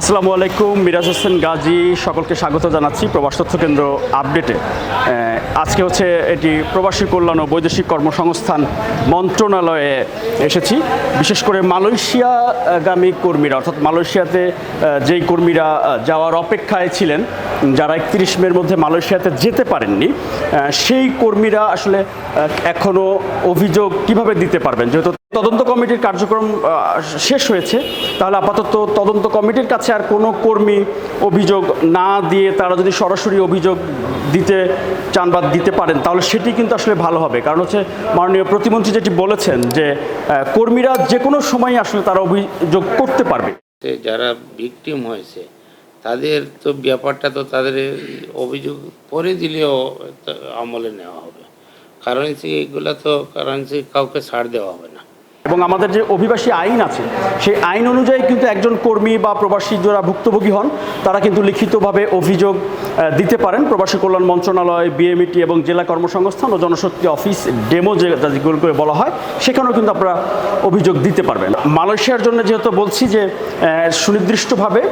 আসসালামু আলাইকুম, মিরাজ হোসেন গাজী, সকলকে স্বাগত জানাচ্ছি প্রবাস তথ্য কেন্দ্র আপডেটে। আজকে হচ্ছে এটি প্রবাসী কল্যাণ ও বৈদেশিক কর্মসংস্থান মন্ত্রণালয়ে এসেছি। বিশেষ করে মালয়েশিয়াগামী কর্মীরা, অর্থাৎ মালয়েশিয়াতে যেই কর্মীরা যাওয়ার অপেক্ষায় ছিলেন, যারা একত্রিশ মের মধ্যে মালয়েশিয়াতে যেতে পারেননি সেই কর্মীরা আসলে এখনও অভিযোগ কীভাবে দিতে পারবেন? যেহেতু তদন্ত কমিটির কার্যক্রম শেষ হয়েছে। তাহলে আপাতত তদন্ত কমিটির কাছে আর কোনো কর্মী অভিযোগ না দিয়ে তারা যদি সরাসরি অভিযোগ দিতে চান বা দিতে পারেন, তাহলে সেটি কিন্তু আসলে ভালো হবে। কারণ হচ্ছে মাননীয় প্রতিমন্ত্রী যেটি বলেছেন যে কর্মীরা যে কোনো সময় আসলে তারা অভিযোগ করতে পারবে। যারা ভিকটিম হয়েছে, তাদের তো ব্যাপারটা তো তাদের অভিযোগ পরে দিলেও আমলে নেওয়া হবে। কারণ এগুলো তো কারণ কাউকে ছাড় দেওয়া হবে না। এবং আমাদের যে অভিবাসী আইন আছে, সেই আইন অনুযায়ী কিন্তু একজন কর্মী বা প্রবাসী যারা ভুক্তভোগী হন, তারা কিন্তু লিখিতভাবে অভিযোগ দিতে পারেন। প্রবাসী কল্যাণ মন্ত্রণালয়, বিএমইটি এবং জেলা কর্মসংস্থান ও জনশক্তি অফিস ডেমো যেগুলো করে বলা হয়, সেখানেও কিন্তু আপনারা অভিযোগ দিতে পারবেন। মালয়েশিয়ার জন্য যেহেতু বলছি যে সুনির্দিষ্টভাবে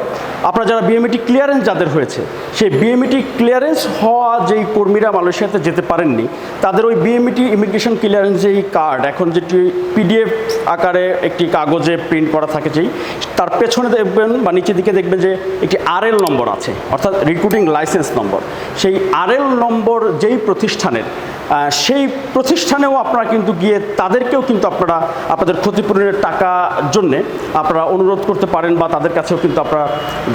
আপনারা যারা বিএমইটি ক্লিয়ারেন্স যাদের হয়েছে, সেই বিএমইটি ক্লিয়ারেন্স হওয়া যেই কর্মীরা মালয়েশিয়াতে যেতে পারেননি, তাদের ওই বিএমইটি ইমিগ্রেশন ক্লিয়ারেন্স যেই কার্ড, এখন যেটি পিডিএফ আকারে একটি কাগজে প্রিন্ট করা থাকে যেই। তার পেছনে দেখবেন বা নিচের দিকে দেখবেন যে একটি আরএল নম্বর আছে, অর্থাৎ রিক্রুটিং লাইসেন্স নম্বর। সেই আরএল নম্বর যেই প্রতিষ্ঠানের সেই প্রতিষ্ঠানেও আপনারা কিন্তু গিয়ে তাদেরকেও কিন্তু আপনারা, আপনাদের ক্ষতিপূরণের টাকা জন্যে আপনারা অনুরোধ করতে পারেন বা তাদের কাছেও কিন্তু আপনারা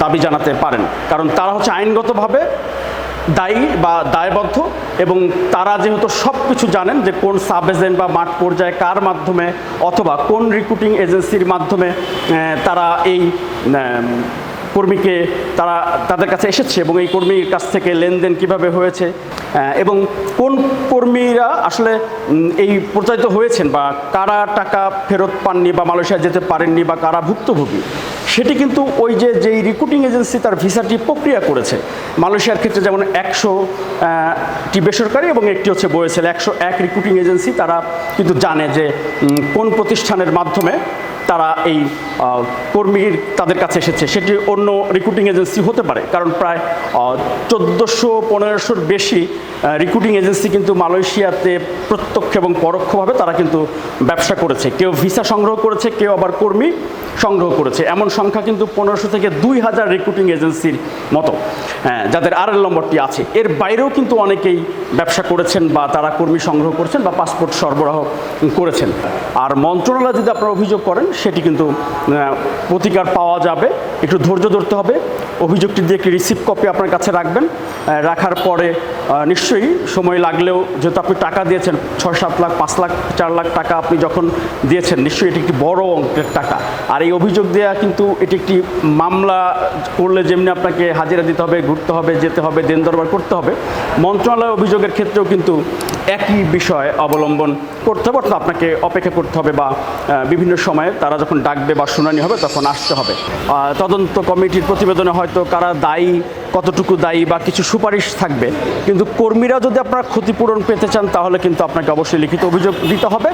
দাবি জানাতে পারেন। কারণ তারা হচ্ছে আইনগতভাবে দায়ী বা দায়বদ্ধ এবং তারা যেহেতু সব কিছু জানেন যে কোন সাব এজেন্ট বা মাঠ পর্যায়ে কার মাধ্যমে অথবা কোন রিক্রুটিং এজেন্সির মাধ্যমে তারা এই কর্মীকে তারা তাদের কাছে এসেছে এবং এই কর্মীর কাছ থেকে লেনদেন কীভাবে হয়েছে এবং কোন কর্মীরা আসলে এই প্রচারিত হয়েছেন বা কারা টাকা ফেরত পাননি বা মালয়েশিয়া যেতে পারেননি বা কারা ভুক্তভোগী। সেটি কিন্তু ওই যে, যেই রিক্রুটিং এজেন্সি তার ভিসাটি প্রক্রিয়া করেছে। মালয়েশিয়ার ক্ষেত্রে যেমন একশো টি বেসরকারি এবং একটি হচ্ছে বয়েসেল একশো এক রিক্রুটিং এজেন্সি তারা কিন্তু জানে যে কোন প্রতিষ্ঠানের মাধ্যমে তারা এই কর্মীর তাদের কাছে এসেছে। সেটি অন্য রিক্রুটিং এজেন্সি হতে পারে কারণ প্রায় চোদ্দোশো পনেরোশোর বেশি রিক্রুটিং এজেন্সি কিন্তু মালয়েশিয়াতে প্রত্যক্ষ এবং পরোক্ষভাবে তারা কিন্তু ব্যবসা করেছে। কেউ ভিসা সংগ্রহ করেছে কেউ আবার কর্মী সংগ্রহ করেছে। এমন সংখ্যা কিন্তু পনেরোশো থেকে দুই হাজার রিক্রুটিং এজেন্সির মতো হ্যাঁ, যাদের আর নম্বরটি আছে। এর বাইরেও কিন্তু অনেকেই ব্যবসা করেছেন বা তারা কর্মী সংগ্রহ করেছেন বা পাসপোর্ট সরবরাহ করেছেন। আর মন্ত্রণালয় যদি আপনারা অভিযোগ করেন সেটি কিন্তু প্রতিকার পাওয়া যাবে। একটু ধৈর্য ধরতে হবে। অভিযোগটি দিয়ে একটি রিসিপ্ট কপি আপনার কাছে রাখবেন। রাখার পরে নিশ্চয়ই সময় লাগলেও যেহেতু আপনি টাকা দিয়েছেন, ছয় সাত লাখ, পাঁচ লাখ, চার লাখ টাকা আপনি যখন দিয়েছেন, নিশ্চয়ই এটি একটি বড় অঙ্কের টাকা। আর এই অভিযোগ দেওয়া কিন্তু এটি একটি মামলা করলে যেমনি আপনাকে হাজিরা দিতে হবে, ঘুরতে হবে, যেতে হবে দেন দরবার করতে হবে। মন্ত্রণালয় অভিযোগের ক্ষেত্রেও কিন্তু একই বিষয় অবলম্বন করতে হবে, অর্থাৎ আপনাকে অপেক্ষা করতে হবে বা বিভিন্ন সময়ে তারা যখন ডাকবে বা শুনানি হবে তখন আসতে হবে। তদন্ত কমিটির প্রতিবেদনে হয়তো কারা দায়ী কতটুকু দায়ী বা কিছু সুপারিশ থাকবে। কিন্তু কর্মীরা যদি আপনারা ক্ষতিপূরণ পেতে চান, তাহলে কিন্তু আপনাকে অবশ্যই লিখিত অভিযোগ দিতে হবে।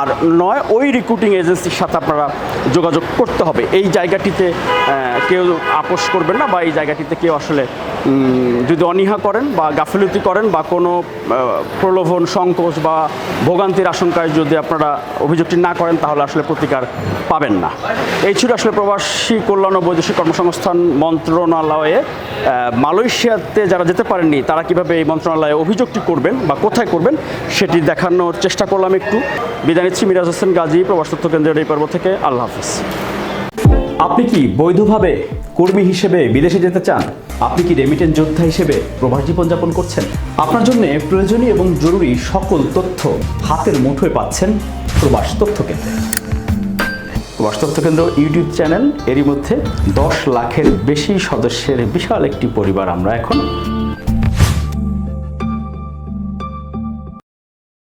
আর নয়, ওই রিক্রুটিং এজেন্সির সাথে আপনারা যোগাযোগ করতে হবে। এই জায়গাটিতে কেউ আপোষ করবেন না বা এই জায়গাটিতে কেউ আসলে যদি অনীহা করেন বা গাফিলতি করেন বা কোনো প্রলোভন, সংকোচ বা ভোগান্তির আশঙ্কায় যদি আপনারা অভিযোগটি না করেন, তাহলে আসলে প্রতিকার পাবেন না। এই ছিল আসলে প্রবাসী কল্যাণ ও বৈদেশিক কর্মসংস্থান মন্ত্রণালয়ে মালয়েশিয়াতে যারা যেতে পারেননি, তারা কীভাবে এই মন্ত্রণালয়ে অভিযোগটি করবেন বা কোথায় করবেন, সেটি দেখানোর চেষ্টা করলাম একটু। বিদায় নিচ্ছি মিরাজ হোসেন গাজী, প্রবাস তথ্য কেন্দ্রের এই পর্ব থেকে। আল্লাহ হাফিজ। আপনি কি বৈধভাবে কর্মী হিসেবে বিদেশে যেতে চান? আপনি কি রেমিটেন্স যোদ্ধা হিসেবে প্রবাস জীবনযাপন করছেন? আপনার জন্য প্রয়োজনীয় এবং জরুরি সকল তথ্য হাতের মুঠোয় পাচ্ছেন প্রবাস তথ্য কেন্দ্রে। তথ্য কেন্দ্র ইউটিউব চ্যানেল। এরই মধ্যে দশ লাখের বেশি সদস্যের বিশাল একটি পরিবার আমরা এখন